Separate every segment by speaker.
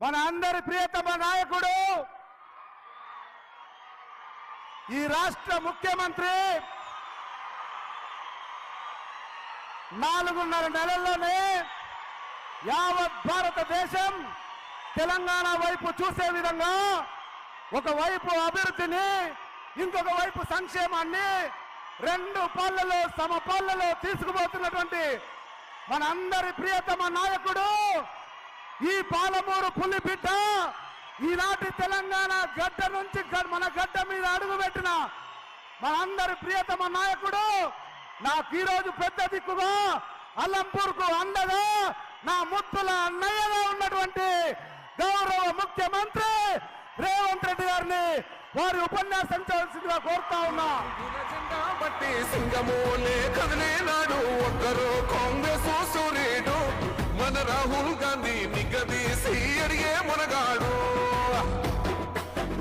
Speaker 1: మన అందరి ప్రియతమ నాయకుడు. ఈ రాష్ట్ర ముఖ్యమంత్రి నాలుగున్నర నెలల్లోనే యావత్ భారతదేశం తెలంగాణ వైపు చూసే విధంగా ఒకవైపు అభివృద్ధిని ఇంకొక వైపు సంక్షేమాన్ని రెండు పళ్ళలో సమ పళ్ళలో తీసుకుపోతున్నటువంటి మన అందరి ప్రియతమ నాయకుడు ఈ పాలమూరు పులిబిడ్డ ఈనాటి తెలంగాణ గడ్డ నుంచి మన గడ్డ మీద అడుగుపెట్టిన మనందరి ప్రియతమ నాయకుడు నాకు ఈరోజు పెద్ద దిక్కుగా అల్లంపూర్కు అందగా నా ముత్తుల అన్నయ్యగా ఉన్నటువంటి గౌరవ ముఖ్యమంత్రి రేవంత్ రెడ్డి గారిని వారి ఉపన్యాసం చేయాల్సిందిగా కోరుతా ఉన్నా.
Speaker 2: జెండా బట్టి సింగమోలే కదిలేనాడు ఒక్కరు కాంగ్రెస్ సూర్యుడు మన రాహుల్ గాంధీ నిగదీసి అడిగే మునగాడు.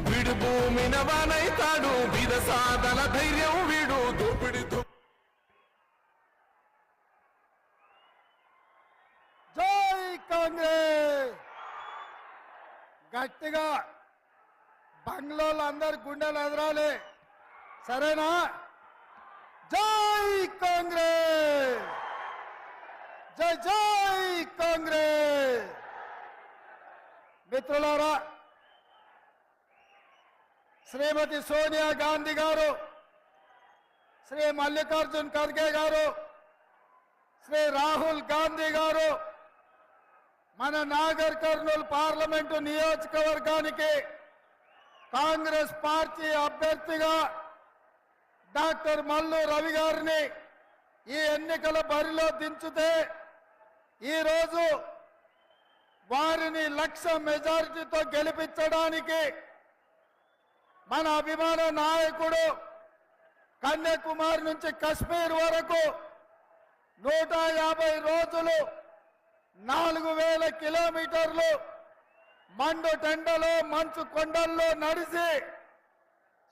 Speaker 2: విడు భూమిన వానైతాడు విద సాధన ధైర్యం వీడు దోపిడి
Speaker 1: జై కాంగ్రెస్ గట్టిగా బంగ్లాలు అందరు గుండెలు ఎదరాలి. సరేనా? జై కాంగ్రెస్ జై జై కాంగ్రెస్. మిత్రులారా శ్రీమతి సోనియా గాంధీ గారు శ్రీ మల్లికార్జున్ ఖర్గే గారు శ్రీ రాహుల్ గాంధీ గారు మన నాగర్ కర్నూలు పార్లమెంటు నియోజకవర్గానికి కాంగ్రెస్ పార్టీ అభ్యర్థిగా డాక్టర్ మల్లు రవి గారిని ఈ ఎన్నికల బరిలో దించితే ఈరోజు వారిని లక్ష మెజారిటీతో గెలిపించడానికి మన అభిమాన నాయకుడు కన్యాకుమారి నుంచి కశ్మీర్ వరకు నూట యాభై రోజులు నాలుగు వేల కిలోమీటర్లు మండు టెండలో మంచు కొండల్లో నడిచి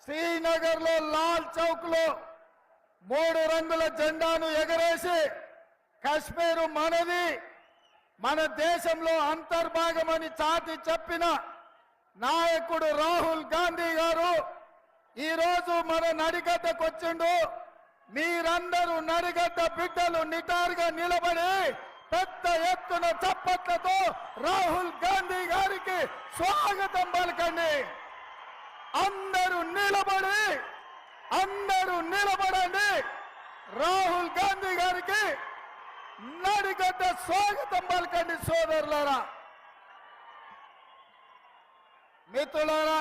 Speaker 1: శ్రీనగర్లో లాల్ చౌక్లో మూడు రంగుల జెండాను ఎగరేసి కాశ్మీరు మనది. మన దేశంలో అంతర్భాగమని చాటి చెప్పిన నాయకుడు రాహుల్ గాంధీ గారు ఈరోజు మన నడిగడ్డకొచ్చిండు. మీరందరూ నడిగడ్డ బిడ్డలు నిటారుగా నిలబడి పెద్ద ఎత్తున చప్పట్లతో రాహుల్ గాంధీ గారికి స్వాగతం పలకండి. అందరూ నిలబడి అందరూ నిలబడండి. రాహుల్ గాంధీ గారికి నడిగడ్డ స్వాగతం పలకండి సోదరులారా. మిత్రులారా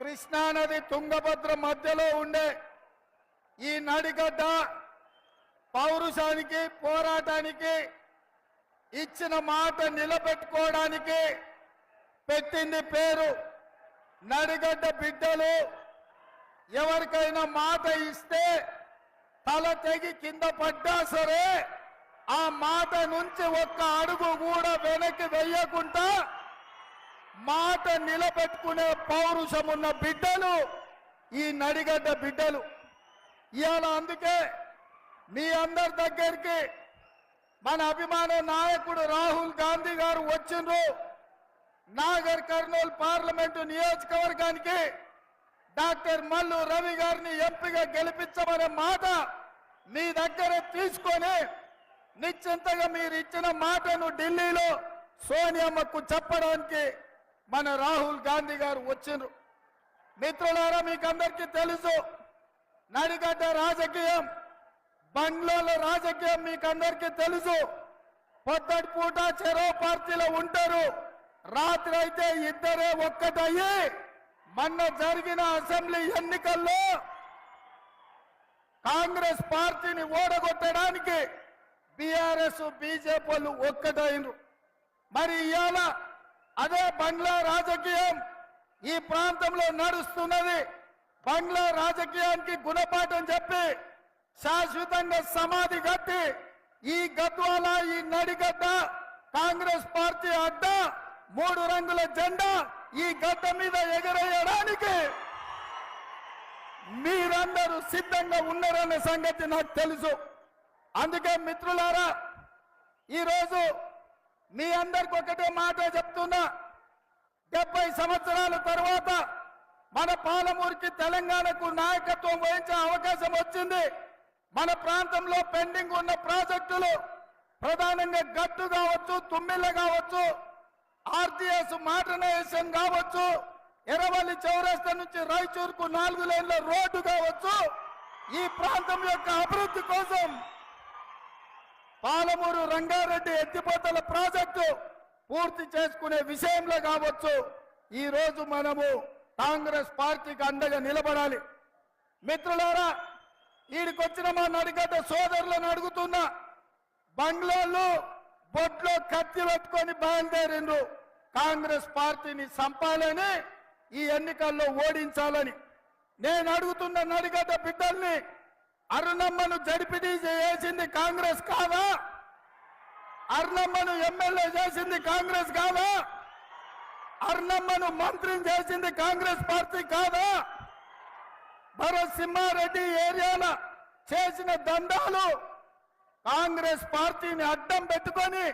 Speaker 1: కృష్ణానది తుంగభద్ర మధ్యలో ఉండే ఈ నడిగడ్డ పౌరుషానికి పోరాటానికి ఇచ్చిన మాట నిలబెట్టుకోవడానికి పెట్టింది పేరు నడిగడ్డ బిడ్డలు. ఎవరికైనా మాట ఇస్తే తల తెగి కింద పడ్డా సరే ఆ మాట నుంచి ఒక్క అడుగు కూడా వెనక్కి వెయ్యకుండా మాట నిలబెట్టుకునే పౌరుషం ఉన్న బిడ్డలు ఈ నడిగడ్డ బిడ్డలు. ఇవాళ అందుకే మీ అందరి దగ్గరికి మన అభిమాన నాయకుడు రాహుల్ గాంధీ గారు వచ్చిండ్రు. నాగర్ కర్నూలు పార్లమెంటు నియోజకవర్గానికి డాక్టర్ మల్లు రవి గారిని ఎంపీగా గెలిపించమనే మాట మీ దగ్గర తీసుకొని నిశ్చింతగా మీరు ఇచ్చిన మాటను ఢిల్లీలో సోనియమ్మకు చెప్పడానికి మన రాహుల్ గాంధీ గారు వచ్చిండ్రు. మిత్రులారా మీకు అందరికీ తెలుసు నడిగడ్డ రాజకీయం బంగ్లాల రాజకీయం మీకు అందరికీ తెలుసు. పొద్దటి పూట చెరో పార్టీలో ఉంటారు. రాత్రి అయితే ఇద్దరే ఒక్కటయ్యి మొన్న జరిగిన అసెంబ్లీ ఎన్నికల్లో కాంగ్రెస్ పార్టీని ఓడగొట్టడానికి బీఆర్ఎస్ బీజేపీ వాళ్ళు ఒక్కటైనరు మరి ఇవాళ అదే బంగ్లా రాజకీయం ఈ ప్రాంతంలో నడుస్తున్నది. బంగ్లా రాజకీయానికి గుణపాఠం చెప్పి శాశ్వతంగా సమాధి కట్టి ఈ గద్వాల ఈ నడిగడ్డ కాంగ్రెస్ పార్టీ అడ్డ మూడు రంగుల జెండా ఈ గడ్డ మీద ఎగరేయడానికి మీరందరూ సిద్ధంగా ఉన్నారనే సంగతి నాకు తెలుసు. అందుకే మిత్రులారా ఈరోజు మీ అందరికి ఒకటే మాట చెప్తున్నా. డెబ్బై సంవత్సరాల తర్వాత మన పాలమూరికి తెలంగాణకు నాయకత్వం వహించే అవకాశం వచ్చింది. మన ప్రాంతంలో పెండింగ్ ఉన్న ప్రాజెక్టులు ప్రధానంగా గట్టు కావచ్చు తుమ్మిళ్ళ కావచ్చు ఆర్టీఎస్ మోడర్నైజేషన్ కావచ్చు. ఎర్రవల్లి చౌరస్తా నుంచి రాయచూరుకు నాలుగు లైన్ల రోడ్డు కావచ్చు. ఈ ప్రాంతం యొక్క అభివృద్ధి కోసం పాలమూరు రంగారెడ్డి ఎత్తిపోతల ప్రాజెక్టు పూర్తి చేసుకునే విషయంలో కావచ్చు. ఈ రోజు మనము కాంగ్రెస్ పార్టీకి అండగా నిలబడాలి. మిత్రులారా ఈడికొచ్చిన మా నడిగడ్డ సోదరులను అడుగుతున్నా. బంగ్లాలు బొట్లో కత్తి పెట్టుకొని బయలుదేరిండ్రు. కాంగ్రెస్ పార్టీని చంపాలని ఈ ఎన్నికల్లో ఓడించాలని. నేను అడుగుతున్న నడిగడ్డ బిడ్డల్ని అరుణమ్మను జడిపిడి చేసింది కాంగ్రెస్ కాదా? అరుణమ్మను ఎమ్మెల్యే చేసింది కాంగ్రెస్ కాదా? అరుణమ్మను మంత్రిని చేసింది కాంగ్రెస్ పార్టీ కాదా? భరత్ సింహారెడ్డి ఏరియాల చేసిన దందాలు కాంగ్రెస్ పార్టీని అడ్డం పెట్టుకొని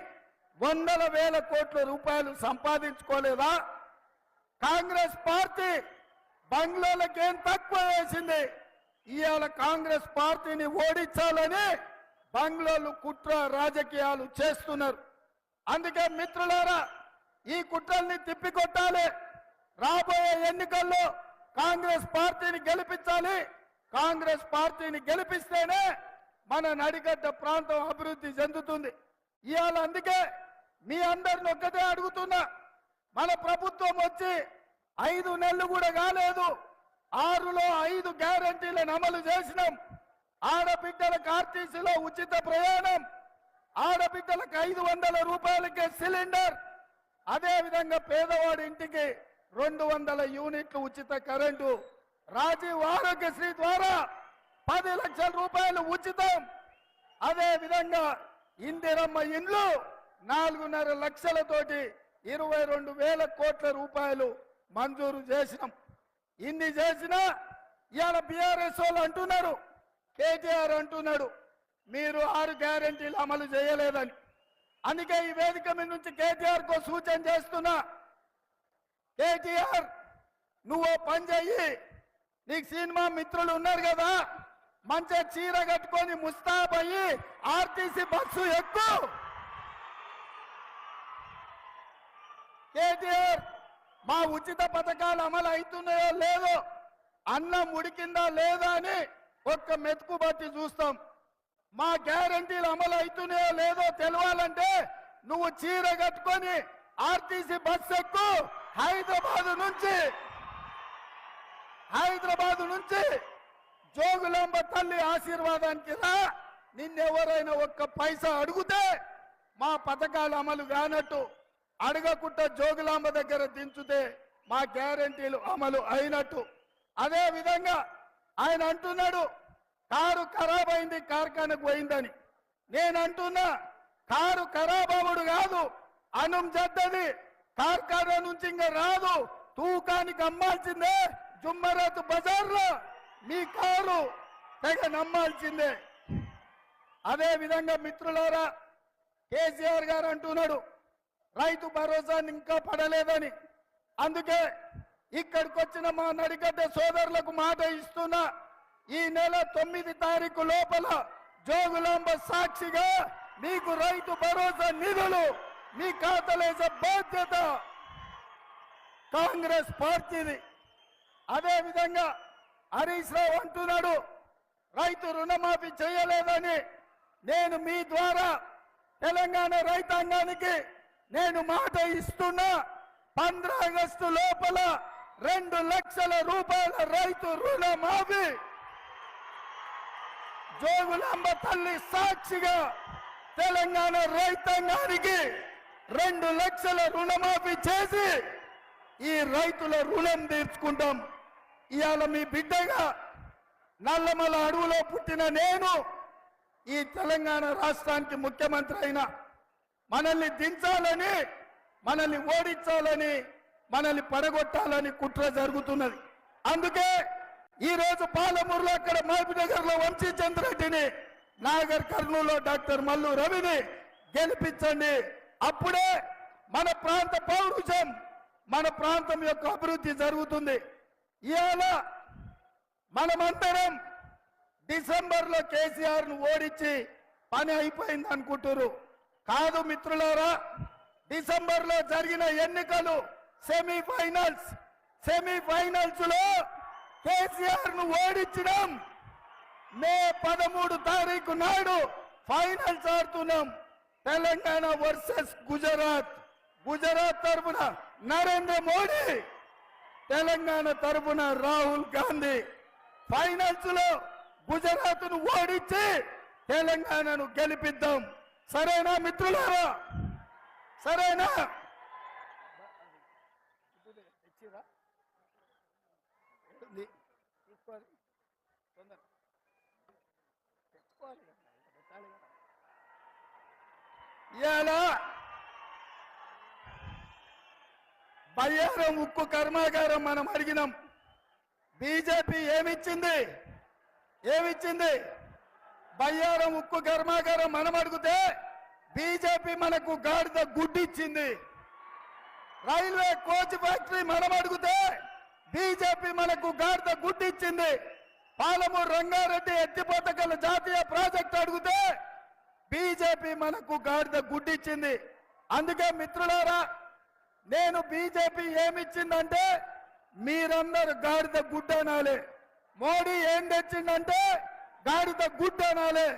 Speaker 1: వందల వేల కోట్ల రూపాయలు సంపాదించుకోలేదా? కాంగ్రెస్ పార్టీ బంగ్లాలకేం తక్కువ వేసింది? ఇవాళ కాంగ్రెస్ పార్టీని ఓడించాలని బంగ్లాలు కుట్ర రాజకీయాలు చేస్తున్నారు. అందుకే మిత్రులారా ఈ కుట్రల్ని తిప్పికొట్టాలి. రాబోయే ఎన్నికల్లో కాంగ్రెస్ పార్టీని గెలిపించాలి. కాంగ్రెస్ పార్టీని గెలిపిస్తేనే మన నడిగడ్డ ప్రాంతం అభివృద్ధి చెందుతుంది. ఇవాళ అందుకే మీ అందరిని ఒక్కటే అడుగుతున్నా మన ప్రభుత్వం వచ్చి ఐదు నెలలు కూడా కాలేదు ఆరులో ఐదు గ్యారంటీలను అమలు చేసినాం. ఆడబిడ్డలకు ఆర్టీసీలో ఉచిత ప్రయాణం ఆడబిడ్డలకు ఐదు వందల రూపాయలకే సిలిండర్ అదేవిధంగా పేదవాడి ఇంటికి రెండు వందల యూనిట్లు ఉచిత కరెంటు రాజీవ్ ఆరోగ్యశ్రీ ద్వారా పది లక్షల రూపాయలు ఉచితం. అదే విధంగా ఇందిరమ్మ ఇండ్లు నాలుగున్నర లక్షలతోటి ఇరవై రెండు వేల కోట్ల రూపాయలు మంజూరు చేసినాం. ఇన్ని చేసినా ఇవాళ బీఆర్ఎస్ వాళ్ళు అంటున్నారు కేటీఆర్ అంటున్నాడు మీరు ఆరు గ్యారెంటీలు అమలు చేయలేదని. అందుకే ఈ వేదిక మీద నుంచి కేటీఆర్ కో సూచన చేస్తున్నా కేటీఆర్ నువ్వు పని చెయ్యి నీకు సినిమా మిత్రులు ఉన్నారు కదా మంచిగా చీర కట్టుకొని ముస్తాబయ్యి ఆర్టీసీ బస్సు ఎక్కు. కేటీఆర్ మా ఉచిత పథకాలు అమలు అవుతున్నాయో లేదో అన్నం ఉడికిందా లేదా అని ఒక్క మెతుకు బట్టి చూస్తాం. మా గ్యారంటీలు అమలు అవుతున్నాయో లేదో తెలవాలంటే నువ్వు చీర కట్టుకొని ఆర్టీసీ బస్ ఎక్కు. హైదరాబాద్ నుంచి హైదరాబాద్ నుంచి జోగులాంబ తల్లి ఆశీర్వాదానికి రా నిన్నెవరైనా ఒక్క పైసా అడిగితే మా పథకాలు అమలు కానట్టు అడగకుండా జోగులాంబ దగ్గర దించుతే మా గ్యారంటీలు అమలు అయినట్టు. అదే విధంగా ఆయన అంటున్నాడు కారు ఖరాబ్ అయింది కార్ఖానకు పోయిందని. నేను అంటున్నా కారు ఖరాబ్ అవ్వడు కాదు అనం జద్దది కార్ఖానా నుంచి ఇంకా రాదు తూకానికి అమ్మాల్సిందే జుమ్మరాతు బజార్లో. మీ కారు తెగ నమ్మాల్సిందే. అదే విధంగా మిత్రులారా కేసీఆర్ గారు అంటున్నాడు రైతు భరోసాని ఇంకా పడలేదని. అందుకే ఇక్కడికి వచ్చిన మా నడిగడ్డ సోదరులకు మాట ఇస్తున్నా ఈ నెల తొమ్మిది తారీఖు లోపల జోగులాంబ సాక్షిగా మీకు రైతు భరోసా నిధులు మీ ఖాతాలేసే బాధ్యత కాంగ్రెస్ పార్టీది. అదే విధంగా హరీష్ రావు అంటున్నాడు రైతు రుణమాఫీ చేయలేదని నేను మీ ద్వారా తెలంగాణ రైతాంగానికి నేను మాట ఇస్తున్నా. పంద్ర ఆగస్టు లోపల రెండు లక్షల రూపాయల రైతు రుణమాఫీ. జోగులాంబ తల్లి సాక్షిగా తెలంగాణ రైతాంగానికి రెండు లక్షల రుణమాఫీ చేసి ఈ రైతుల రుణం తీర్చుకుంటాం. ఇవాళ మీ బిడ్డగా నల్లమల అడవులో పుట్టిన నేను ఈ తెలంగాణ రాష్ట్రానికి ముఖ్యమంత్రి అయినా మనల్ని దించాలని మనల్ని ఓడించాలని మనల్ని పడగొట్టాలని కుట్ర జరుగుతున్నది. అందుకే ఈరోజు పాలమూరులో అక్కడ మహబూబ్నగర్లో వంశీచంద్ర రెడ్డిని నాగర్ కర్నూలులో డాక్టర్ మల్లు రవిని గెలిపించండి. అప్పుడే మన ప్రాంత పౌరుషం మన ప్రాంతం యొక్క అభివృద్ధి జరుగుతుంది. ఇవాళ మనమందరం డిసెంబర్లో కేసీఆర్ను ఓడించి పని అయిపోయింది అనుకుంటున్నారు కాదు మిత్రులారా డిసెంబర్లో జరిగిన ఎన్నికలు సెమీఫైనల్స్ సెమీఫైనల్స్లో కేసీఆర్ను ఓడించడం మే పదమూడు తారీఖు నాడు ఫైనల్స్ ఆడుతున్నాం. తెలంగాణ వర్సెస్ గుజరాత్. గుజరాత్ తరఫున నరేంద్ర మోడీ తెలంగాణ తరఫున రాహుల్ గాంధీ ఫైనల్స్లో గుజరాత్ను ఓడించి తెలంగాణను గెలిపిద్దాం. సరేనా మిత్రులారా? సరేనా? ఇలా బయ్యారం ఉక్కు కర్మాగారం మనం అడిగినాం. బీజేపీ ఏమిచ్చింది? ఏమిచ్చింది? బయ్యారం ఉక్కు కర్మాగారం మనం అడిగితే బీజేపీ మనకు గాడిద గుడ్డిచ్చింది. రైల్వే కోచ్ ఫ్యాక్టరీ మనం అడిగితే బీజేపీ మనకు గాడిద గుడ్డిచ్చింది. పాలమూరు రంగారెడ్డి ఎత్తిపోతకల జాతీయ ప్రాజెక్ట్ అడిగితే బీజేపీ మనకు గాడిద గుడ్డిచ్చింది. అందుకే మిత్రులారా నేను బీజేపీ ఏమిచ్చిందంటే మీరందరూ గాడిద గుడ్డ అనాలి మోడీ ఏం తెచ్చిందంటే గాడిద గుడ్డ అనాలి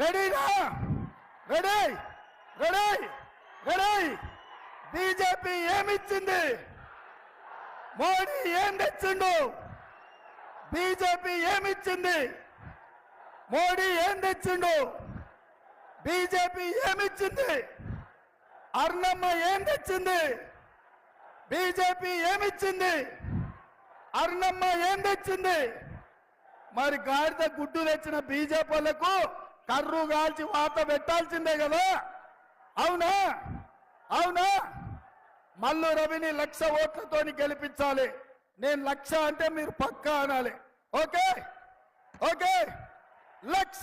Speaker 1: రెడీనా? రెడీ? రెడీ? రెడీ? బీజేపీ ఏమిచ్చింది? మోడీ ఏం తెచ్చిండు? బీజేపీ ఏమిచ్చింది? మోడీ ఏం తెచ్చిండు? బీజేపీ ఏమిచ్చింది? అర్ణమ్మ ఏం తెచ్చింది? బీజేపీ ఏమిచ్చింది? అర్ణమ్మ ఏం తెచ్చింది? మరి గాడిద గుడ్డు తెచ్చిన బీజేపీలకు కర్రు కాల్చి వాత పెట్టాల్సిందే కదా. అవునా? అవునా? మల్లు రవిని లక్ష ఓట్లతోని గెలిపించాలి. నేను లక్ష అంటే మీరు పక్కా అనాలి. ఓకే? ఓకే? లక్ష!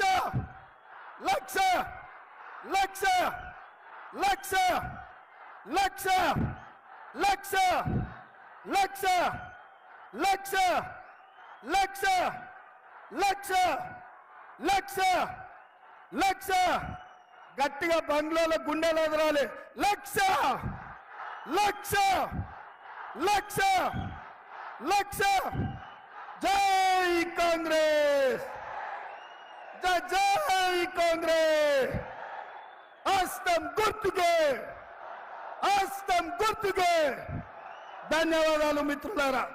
Speaker 1: లక్ష! లక్ష! లక్ష! లక్ష! లక్ష లక్ష లక్ష లక్ష లక్ష లక్ష లక్ష. గట్టిగా బంగ్లాలో గుండెలు ఎదరాలి లక్ష లక్ష లక్ష లక్ష. జై కాంగ్రెస్. జై జై కాంగ్రెస్. అస్తం గుర్తుకే. హస్తం గుర్తుకే. ధన్యవాదాలు మిత్రులారా.